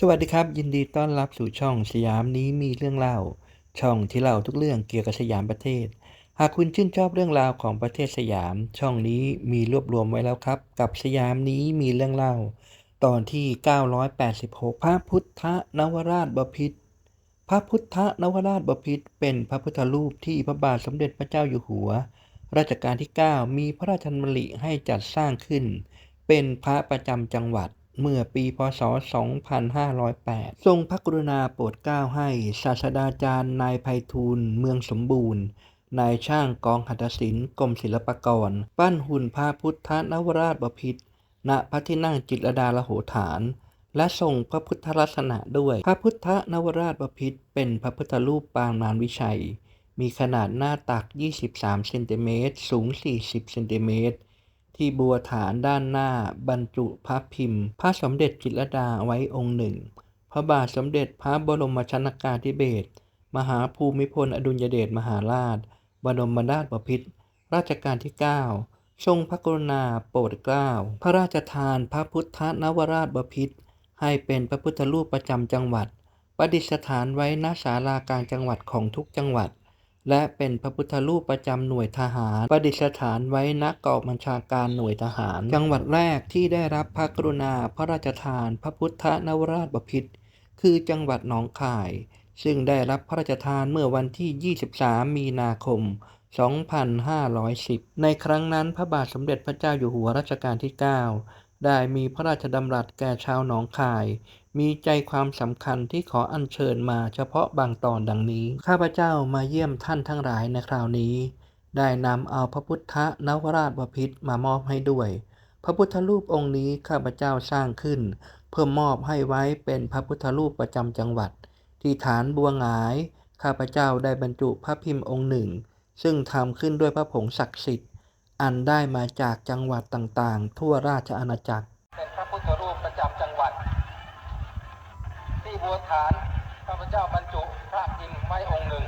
สวัสดีครับ ยินดีต้อนรับสู่ช่องสยามนี้มีเรื่องเล่า ช่องที่เล่าทุกเรื่องเกี่ยวกับสยามประเทศ หากคุณชื่นชอบเรื่องราวของประเทศสยาม ช่องนี้มีรวบรวมไว้แล้วครับ กับสยามนี้มีเรื่องเล่า ตอนที่ 986 พระพุทธนวราชบพิตรพระพุทธนวราชบพิตรเป็นพระพุทธรูปที่พระบาทสมเด็จพระเจ้าอยู่หัวรัชกาลที่ 9 มีพระราชดำริให้จัดสร้างขึ้น เป็นพระประจำจังหวัด เมื่อปีพศ 2508 ทรงพระกรุณาโปรดเกล้าให้ศาสดาจารย์นายไพฑูรย์เมืองสมบูรณ์ นายช่างกองหัตถศิลป์กรมศิลปากร ปั้นหุ่นพระพุทธนวราชบพิตรณพระที่นั่งจิตรดาลโหฐาน และทรงพระพุทธลักษณะด้วย พระพุทธนวราชบพิตรเป็นพระพุทธรูปปางมารวิชัย มีขนาดหน้าตัก 23 เซนติเมตร สูง 40 เซนติเมตร ที่บัวฐานด้านหน้าบรรจุพระพิมพ์ พระสมเด็จจิตรดาไว้องค์หนึ่ง พระบาทสมเด็จพระบรมชนกาธิเบศรมหาภูมิพลอดุลยเดชมหาราช บรมนาถบพิตรรัชกาลที่ 9 ทรงพระกรุณาโปรดเกล้าพระราชทานพระพุทธนวราชบพิตรให้เป็นพระพุทธรูปประจำจังหวัด ประดิษฐานไว้ณศาลากางจังหวัดของทุกจังหวัด และเป็นพระพุทธรูปประจำหน่วยทหาร ประดิษฐานไว้ณกองบัญชาการหน่วยทหาร จังหวัดแรกที่ได้รับพระกรุณาพระราชทาน พระพุทธนวราชบพิตรคือจังหวัดหนองคาย ซึ่งได้รับพระราชทานเมื่อวันที่ 23 มีนาคม 2510 ในครั้งนั้นพระบาทสมเด็จพระเจ้าอยู่หัวรัชกาลที่ 9 ได้มีพระราชดำรัสแก่ชาวหนองคาย มีใจความสำคัญที่ขออัญเชิญมาเฉพาะบางตอนดังนี้ ข้าพเจ้ามาเยี่ยมท่านทั้งหลายในคราวนี้ ได้นำเอาพระพุทธนวราชบพิตรมามอบให้ด้วย พระพุทธรูปองค์นี้ข้าพเจ้าสร้างขึ้น เพื่อมอบให้ไว้เป็นพระพุทธรูปประจำจังหวัด ที่ฐานบัวหงาย ข้าพเจ้าได้บรรจุพระพิมพ์องค์หนึ่ง ซึ่งทำขึ้นด้วยพระผงศักดิ์สิทธิ์ อันได้มาจากจังหวัดต่างๆ ทั่วราชอาณาจักร เป็นพระพุทธรูปประจำจังหวัด ที่บัวฐานข้าพเจ้าบรรจุพระพิมพ์ไว้องค์หนึ่ง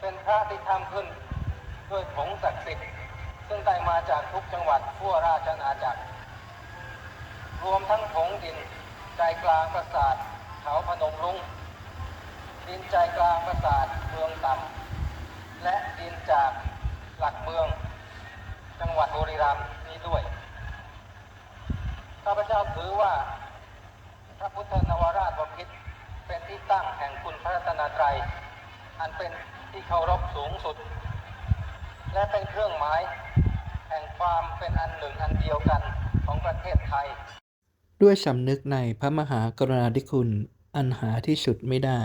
เป็นพระที่ทำขึ้นด้วยผงศักดิ์สิทธิ์ซึ่งได้มาจากทุกจังหวัดทั่วราชอาณาจักร รวมทั้งผงดินใจกลางปราสาทเขาพนมรุ้งดินใจกลางปราสาทเมืองต่ำและดินจากหลักเมือง จังหวัดบุรีรัมย์นี้ด้วย ข้าพเจ้าถือว่า พระพุทธนวราชบพิตรเป็นที่ตั้งแห่งคุณพระรัตนตรัย อันเป็นที่เคารพสูงสุด และเป็นเครื่องหมาย แห่งความเป็นอันหนึ่งอันเดียวกันของประเทศไทย ด้วยสำนึกในพระมหากรุณาธิคุณอันหาที่สุดไม่ได้